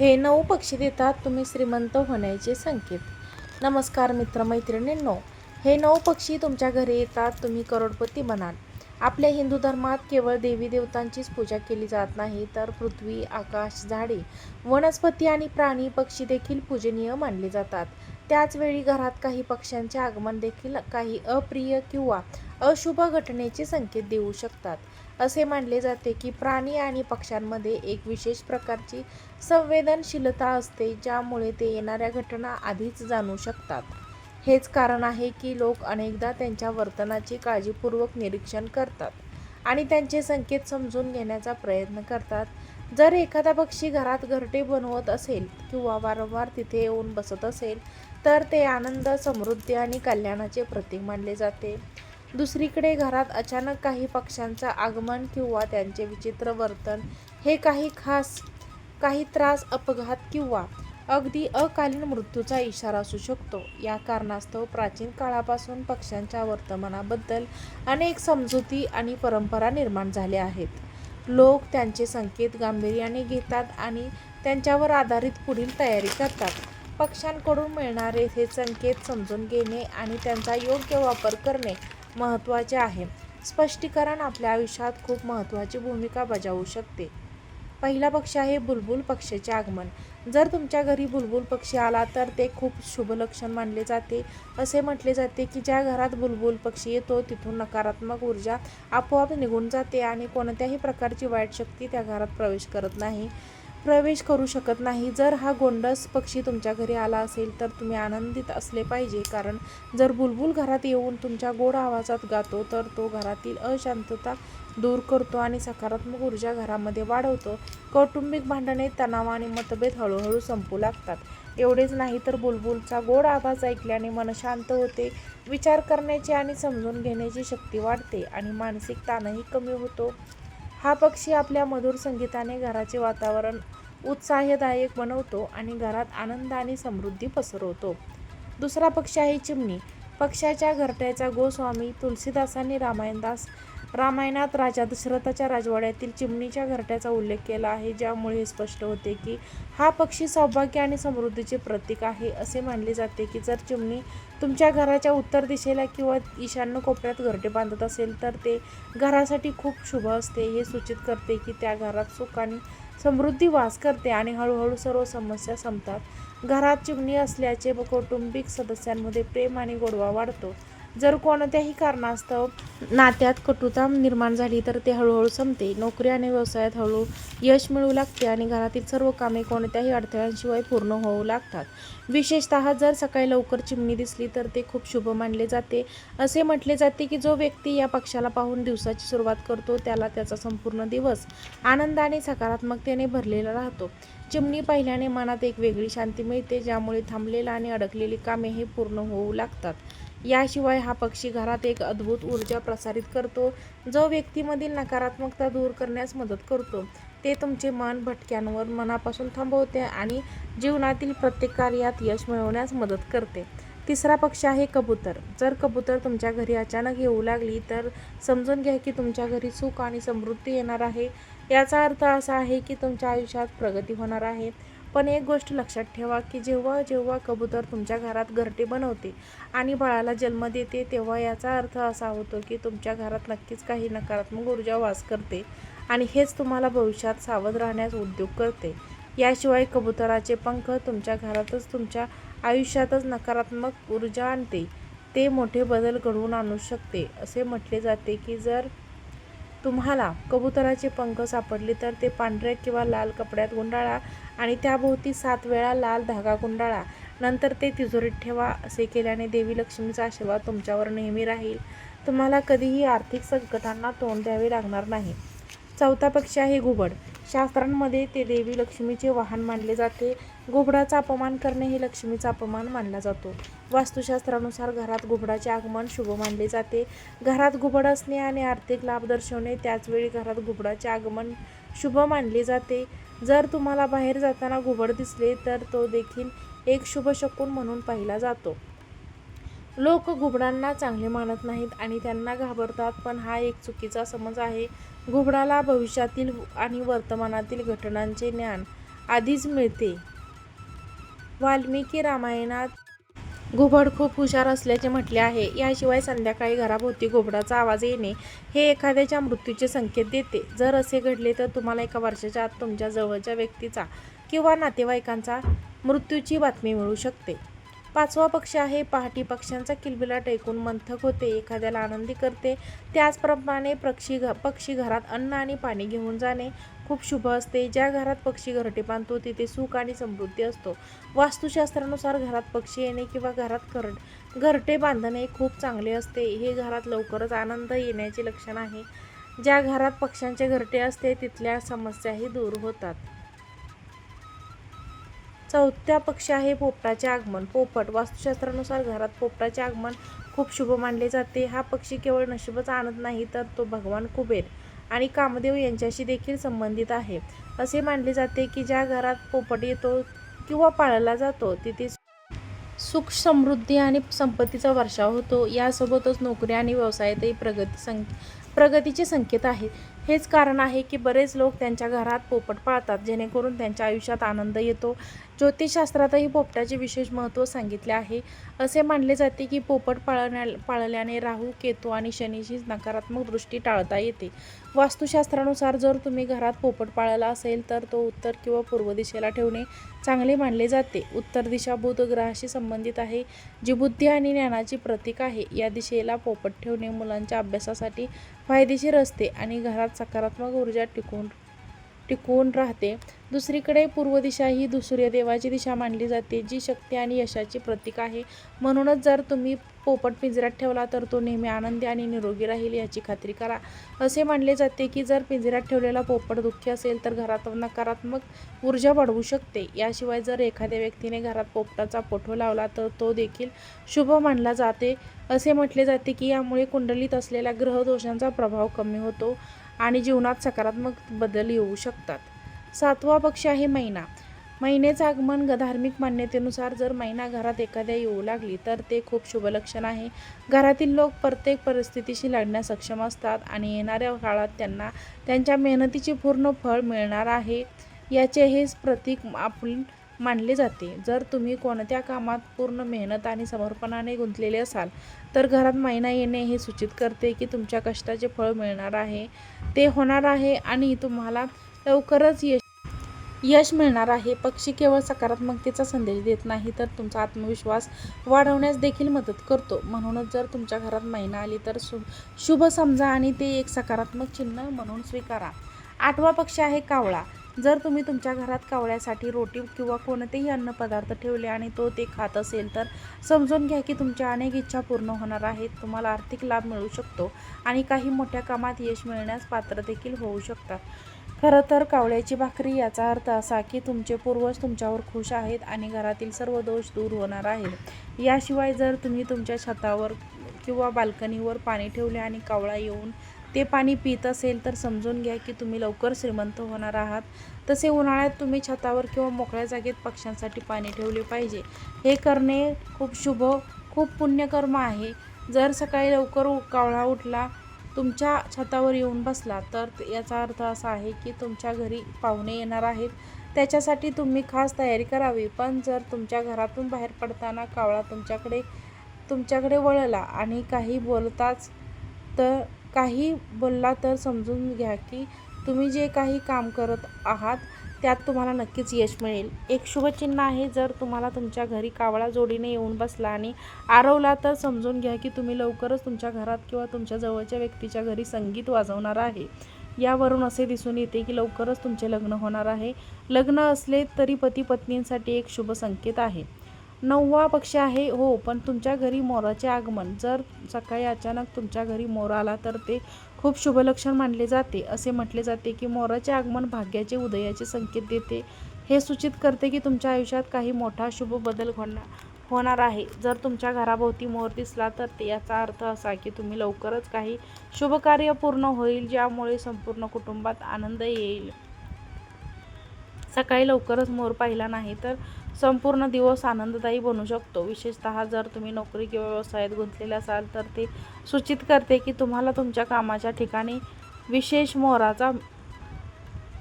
हे नऊ पक्षी देतात तुम्ही श्रीमंत होण्याचे संकेत. नमस्कार मित्रमैत्रिणींनो हे नऊ पक्षी तुमच्या घरी येतात तुम्ही करोडपती बनाल. आपल्या हिंदू धर्मात केवळ देवी देवतांचीच पूजा केली जात नाही तर पृथ्वी आकाश झाडे वनस्पती आणि प्राणी पक्षी देखील पूजनीय मानले जातात. त्याचवेळी घरात काही पक्ष्यांचे आगमन देखील काही अप्रिय किंवा अशुभ घटनेचे संकेत देऊ शकतात. असे मानले जाते की प्राणी आणि पक्ष्यांमध्ये एक विशेष प्रकारची संवेदनशीलता असते ज्यामुळे ते येणाऱ्या घटना आधीच जाणू शकतात. हेच कारण आहे की लोक अनेकदा त्यांच्या वर्तनाचे काळजीपूर्वक निरीक्षण करतात आणि त्यांचे संकेत समजून घेण्याचा प्रयत्न करतात. जर एखादा पक्षी घरात घरटे बनवत असेल किंवा वारंवार तिथे येऊन बसत असेल तर ते आनंद समृद्धी आणि कल्याणाचे प्रतीक मानले जाते. दुसरीकडे घरात अचानक काही पक्ष्यांचं आगमन किंवा त्यांचे विचित्र वर्तन हे काही खास काही त्रास अपघात किंवा अगदी अकालीन मृत्यूचा इशारा असू शकतो. या कारणास्तव प्राचीन काळापासून पक्ष्यांच्या वर्तमानाबद्दल अनेक समजुती आणि परंपरा निर्माण झाल्या आहेत. लोक त्यांचे संकेत गांभीर्याने घेतात आणि त्यांच्यावर आधारित पुढील तयारी करतात. पक्ष्यांकडून मिळणारे हे संकेत समजून घेणे आणि त्यांचा योग्य वापर करणे महत्त्वाचे आहे. स्पष्टीकरण आपल्या आयुष्यात खूप महत्त्वाची भूमिका बजावू शकते. पहिला पक्ष आहे बुलबुल पक्षीचे आगमन. जर तुमच्या घरी बुलबुल पक्षी आला तर ते खूप शुभ लक्षण मानले जाते. असे म्हटले जाते की ज्या घरात बुलबुल पक्षी येतो तिथून नकारात्मक ऊर्जा आपोआप निघून जाते आणि कोणत्याही प्रकारची वाईट शक्ती त्या घरात प्रवेश करत नाही. प्रवेश करू शकत नाही. जर हा गोंडस पक्षी तुमच्या घरी आला असेल तर तुम्ही आनंदित असले पाहिजे. कारण जर बुलबुल घरात येऊन तुमच्या गोड आवाजात गातो तर तो घरातील अशांतता दूर करतो आणि सकारात्मक ऊर्जा घरामध्ये वाढवतो. कौटुंबिक भांडणे तणाव आणि मतभेद हळूहळू संपू लागतात. एवढेच नाही तर बुलबुलचा गोड आवाज ऐकल्याने मन शांत होते. विचार करण्याची आणि समजून घेण्याची शक्ती वाढते आणि मानसिक ताणही कमी होतो. हा पक्षी आपल्या मधुर संगीताने घराचे वातावरण उत्साहदायक बनवतो आणि घरात आनंद आणि समृद्धी पसरवतो. दुसरा पक्षी आहे चिमणी. पक्षाच्या घरट्याचा गोस्वामी तुलसीदासांनी रामायणदास रामायणात राजा दशरथाच्या राजवाड्यातील चिमणीच्या घरट्याचा उल्लेख केला आहे ज्यामुळे हे स्पष्ट होते की हा पक्षी सौभाग्य आणि समृद्धीचे प्रतीक आहे असे मानले जाते की जर चिमणी तुमच्या घराच्या उत्तर दिशेला किंवा ईशान्य कोपऱ्यात घरटे बांधत असेल तर ते घरासाठी खूप शुभ असते. हे सूचित करते की त्या घरात सुख आणि समृद्धी वास करते आणि हळूहळू सर्व समस्या संपतात. घरात चिमणी असल्याचे व कौटुंबिक सदस्यांमध्ये प्रेम आणि गोडवा वाढतो. जर कोणत्याही कारणास्तव नात्यात कटुता निर्माण झाली तर ते हळूहळू संपते. नोकरी आणि व्यवसायात हळू यश मिळू लागते आणि घरातील सर्व कामे कोणत्याही अडथळ्यांशिवाय पूर्ण होऊ लागतात. विशेषतः जर सकाळी लवकर चिमणी दिसली तर ते खूप शुभ मानले जाते. असे म्हटले जाते की जो व्यक्ती या पक्षाला पाहून दिवसाची सुरुवात करतो त्याला त्याचा संपूर्ण दिवस आनंद आणि सकारात्मकतेने भरलेला राहतो. चिमणी पाहिल्याने मनात एक वेगळी शांती मिळते ज्यामुळे थांबलेला आणि अडकलेली कामे हे पूर्ण होऊ लागतात. याशिवाय हा पक्षी घरात एक अद्भुत ऊर्जा प्रसारित करतो जो व्यक्तीमधील नकारात्मकता दूर करण्यास मदत करतो. ते तुमचे मन भटक्यांवर मनापासून थांबवते आणि जीवनातील प्रत्येक कार्यात यश मिळवण्यास मदत करते. तिसरा पक्ष आहे कबूतर. जर कबूतर तुमच्या घरी अचानक येऊ लागली तर समजून घ्या की तुमच्या घरी सुख आणि समृद्धी येणार आहे. याचा अर्थ असा आहे की तुमच्या आयुष्यात प्रगती होणार आहे. पण एक गोष्ट लक्षात ठेवा की जेव्हा जेव्हा कबूतर तुमच्या घरात घरटे बनवते आणि बाळाला जन्म देते तेव्हा याचा अर्थ असा होतो की तुमच्या घरात नक्कीच काही नकारात्मक ऊर्जा वास करते आणि हेच तुम्हाला भविष्यात सावध राहण्यास उद्योग करते. याशिवाय कबुतराचे पंख तुमच्या घरातच तुमच्या आयुष्यातच नकारात्मक ऊर्जा आणते. ते मोठे बदल घडवून आणू शकते असे म्हटले जाते की जर तुम्हाला कबुतराचे पंख सापडले तर ते पांढऱ्या किंवा लाल कपड्यात गुंडाळा आणि त्याभोवती सात वेळा लाल धागा गुंडाळा. नंतर ते तिजोरीत ठेवा असे केल्याने देवी लक्ष्मीचा आशीर्वाद तुमच्यावर नेहमी राहील. तुम्हाला कधीही आर्थिक संकटांना तोंड द्यावे लागणार नाही. चौथा पक्षी आहे घुबड. शास्त्रांमध्ये ते देवी लक्ष्मीचे वाहन मानले जाते. घुबडाचा अपमान करणे हे लक्ष्मीचा अपमान मानला जातो. वास्तुशास्त्रानुसार घरात घुबडाचे आगमन शुभ मानले जाते. घरात घुबड असणे आणि आर्थिक लाभ दर्शवणे त्याचवेळी घरात घुबडाचे आगमन शुभ मानले जाते. जर तुम्हाला बाहेर जाताना घुबड दिसले तर तो देखील एक शुभ शकून म्हणून पाहिला जातो. लोक घुबडांना चांगले मानत नाहीत आणि त्यांना घाबरतात पण हा एक चुकीचा समज आहे. घुबडाला भविष्यातील आणि वर्तमानातील घटनांचे ज्ञान आधीच मिळते. वाल्मिकी रामायणात घुबड खूप हुशार असल्याचे म्हटले आहे. याशिवाय संध्याकाळी घराभोवती घुबडाचा आवाज येणे हे एखाद्याच्या मृत्यूचे संकेत देते. जर असे घडले तर तुम्हाला एका वर्षाच्या आत तुमच्या जवळच्या व्यक्तीचा किंवा नातेवाईकांचा मृत्यूची बातमी मिळू शकते. पाचवा पक्ष आहे पहाटी पक्ष्यांचा किलबिलाट ऐकून मंथक होते एखाद्याला आनंदी करते. त्याचप्रमाणे पक्षी घ पक्षी घरात अन्न आणि पाणी घेऊन जाणे खूप शुभ असते. ज्या घरात पक्षी घरटे बांधतो तिथे सुख आणि समृद्धी असतो. वास्तुशास्त्रानुसार घरात पक्षी येणे किंवा घरात घर घरटे बांधणे खूप चांगले असते. हे घरात लवकरच आनंद येण्याचे लक्षण आहे. ज्या घरात पक्ष्यांचे घरटे असते तिथल्या समस्याही दूर होतात. चौथ्या पक्ष आहे पोपटाचे आगमन. पोपट वास्तुशास्त्रानुसार घरात पोपटाचे आगमन खूप शुभ मानले जाते. हा पक्षी केवळ नशीबच आणत नाही तर तो भगवान कुबेर आणि कामदेव यांच्याशी देखील संबंधित आहे. असे मानले जाते की ज्या घरात पोपट येतो किंवा पाळला जातो तिथे सुख समृद्धी आणि संपत्तीचा वर्षाव होतो. यासोबतच नोकरी आणि व्यवसायातही प्रगती सं प्रगतीचे संकेत आहेत. हेच कारण आहे की बरेच लोक त्यांच्या घरात पोपट पाळतात जेणेकरून त्यांच्या आयुष्यात आनंद येतो. ज्योतिषशास्त्रातही पोपटाचे विशेष महत्त्व सांगितले आहे. असे मानले जाते की पोपट पाळण्या पाळल्याने राहू केतू आणि शनीची नकारात्मक दृष्टी टाळता येते. वास्तुशास्त्रानुसार जर तुम्ही घरात पोपट पाळला असेल तर तो उत्तर किंवा पूर्व दिशेला ठेवणे चांगले मानले जाते. उत्तर दिशा बुध ग्रहाशी संबंधित आहे जी बुद्धी आणि ज्ञानाची प्रतीक आहे. या दिशेला पोपट ठेवणे मुलांच्या अभ्यासासाठी फायदेशीर असते आणि घरात सकारात्मक ऊर्जा टिकून टिकून राहते. दुसरीकडे पूर्व दिशा ही दु- सूर्यदेवाची दिशा मानली जाते जी शक्ती आणि यशाची प्रतीक आहे. म्हणूनच जर तुम्ही पोपट पिंजऱ्यात ठेवला तर तो नेहमी आनंदी आणि निरोगी राहील याची खात्री करा. असे मानले जाते की जर पिंजऱ्यात ठेवलेला पोपट दुःखी असेल तर घरात नकारात्मक ऊर्जा वाढवू शकते. याशिवाय जर एखाद्या व्यक्तीने घरात पोपटाचा पोठो लावला तर तो देखील शुभ मानला जाते. असे म्हटले जाते की यामुळे कुंडलीत असलेल्या ग्रहदोषांचा प्रभाव कमी होतो. आणि जीवनात सकारात्मक बदल येऊ शकतात. सातवा पक्ष आहे महिना. महिनेचं आगमन ग धार्मिक मान्यतेनुसार जर महिना घरात एखाद्या येऊ लागली तर ते खूप शुभ लक्षण आहे. घरातील लोक प्रत्येक परिस्थितीशी लढण्यास सक्षम असतात आणि येणाऱ्या काळात त्यांना त्यांच्या मेहनतीचे पूर्ण फळ मिळणार आहे. याचे हेच प्रतीक आपण मानले जाते. जर तुम्ही कोणत्या कामात पूर्ण मेहनत आणि समर्पणाने गुंतलेले असाल तर घरात महिना येणे हे सूचित करते की तुमच्या कष्टाचे फळ मिळणार आहे. ते होणार आहे आणि तुम्हाला लवकरच यश यश मिळणार आहे. पक्षी केवळ सकारात्मकतेचा संदेश देत नाही तर तुमचा आत्मविश्वास वाढवण्यास देखील मदत करतो. म्हणूनच जर तुमच्या घरात महिना आली तर शु शुभ समजा आणि ते एक सकारात्मक चिन्ह म्हणून स्वीकारा. आठवा पक्ष आहे कावळा. जर तुम्ही तुमच्या घरात कावळ्यासाठी रोटी किंवा कोणतेही अन्नपदार्थ ठेवले आणि तो ते खात असेल तर समजून घ्या की तुमच्या अनेक इच्छा पूर्ण होणार आहेत. तुम्हाला आर्थिक लाभ मिळू शकतो आणि काही मोठ्या कामात यश मिळण्यास पात्र देखील होऊ शकतात. खरं तर कावळ्याची भाकरी याचा अर्थ असा की तुमचे पूर्वज तुमच्यावर खुश आहेत आणि घरातील सर्व दोष दूर होणार आहेत. याशिवाय जर तुम्ही तुमच्या छतावर किंवा बाल्कनीवर पाणी ठेवले आणि कावळा येऊन ते पाणी पित असेल तर समजून घ्या की तुम्ही लवकर श्रीमंत होणार आहात. तसे उन्हाळ्यात तुम्ही छतावर किंवा मोकळ्या जागेत पक्ष्यांसाठी पाणी ठेवले पाहिजे. हे करणे खूप शुभ खूप पुण्यकर्म आहे. जर सकाळी लवकर उ- कावळा उठला तुमच्या छतावर येऊन बसला तर याचा अर्थ असा आहे की तुमच्या घरी पाहुणे येणार आहेत. त्याच्यासाठी तुम्ही खास तयारी करावी. पण जर तुमच्या घरातून बाहेर पडताना कावळा तुमच्याकडे तुमच्याकडे वळला आणि काही बोलताच तर काही बोलला तर समजून घ्या की तुम्ही जे काही काम करत आहात त्यात तुम्हाला नक्कीच यश मिळेल. एक शुभचिन्ह आहे जर तुम्हाला तुमच्या घरी कावळा जोडीने येऊन बसला आणि आरवला तर समजून घ्या की तुम्ही लवकरच तुमच्या घरात किंवा तुमच्या जवळच्या व्यक्तीच्या घरी संगीत वाजवणार आहे. यावरून असे दिसून येते की लवकरच तुमचे लग्न होणार आहे. लग्न असले तरी पती पत्नींसाठी एक शुभ संकेत आहे. नववा पक्ष आहे हो पण तुमच्या घरी मोराचे आगमन. जर सकाळी अचानक तुमच्या घरी मोर आला तर ते खूप शुभलक्षण मानले जाते. असे म्हटले जाते की मोराचे आगमन भाग्याचे उदयाचे संकेत देते. हे सूचित करते की तुमच्या आयुष्यात काही मोठा शुभ बदल होणार होणार आहे. जर तुमच्या घराभोवती मोर दिसला तर ते याचा अर्थ असा की तुम्ही लवकरच काही शुभ कार्य पूर्ण होईल ज्यामुळे संपूर्ण कुटुंबात आनंद येईल. सकाळी लवकरच मोर पाहिला नाही तर संपूर्ण दिवस आनंददायी बनू शकतो. विशेषतः जर तुम्ही नोकरी किंवा व्यवसायात गुंतलेले असाल तर ते सूचित करते की तुम्हाला तुमच्या कामाच्या ठिकाणी विशेष मोराचा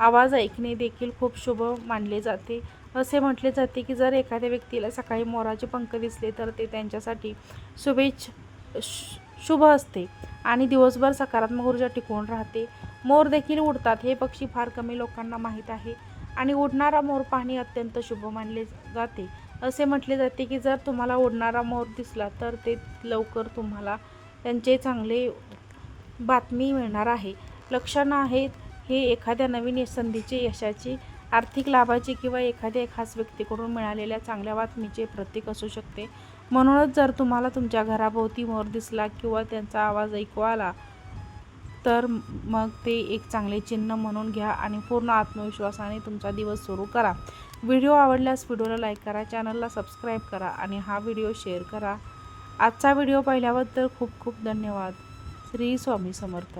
आवाज ऐकणे देखील खूप शुभ मानले जाते. असे म्हटले जाते की जर एखाद्या व्यक्तीला सकाळी मोराचे पंख दिसले तर ते त्यांच्यासाठी शुभेच्छ शुभ असते आणि दिवसभर सकारात्मक ऊर्जा टिकून राहते. मोर देखील उडतात. हे पक्षी फार कमी लोकांना माहीत आहे. आणि उडणारा मोर पाहणे अत्यंत शुभ मानले जाते. असे म्हटले जाते की जर तुम्हाला उडणारा मोर दिसला तर ते लवकर तुम्हाला त्यांचे चांगले बातमी मिळणार आहे. लक्षणं आहेत हे एखाद्या नवीन संधीचे यशाची आर्थिक लाभाची किंवा एखाद्या खास व्यक्तीकडून मिळालेल्या चांगल्या बातमीचे प्रतीक असू शकते. म्हणूनच जर तुम्हाला तुमच्या घराभोवती मोर दिसला किंवा त्यांचा आवाज ऐकू आला तर मग ते एक चांगले चिन्ह म्हणून घ्या आणि पूर्ण आत्मविश्वासाने तुमचा दिवस सुरू करा. व्हिडिओ आवडल्यास व्हिडिओला लाईक करा चॅनलला सबस्क्राईब करा आणि हा व्हिडिओ शेअर करा. आजचा व्हिडिओ पाहिल्याबद्दल खूप खूप धन्यवाद. श्री स्वामी समर्थ.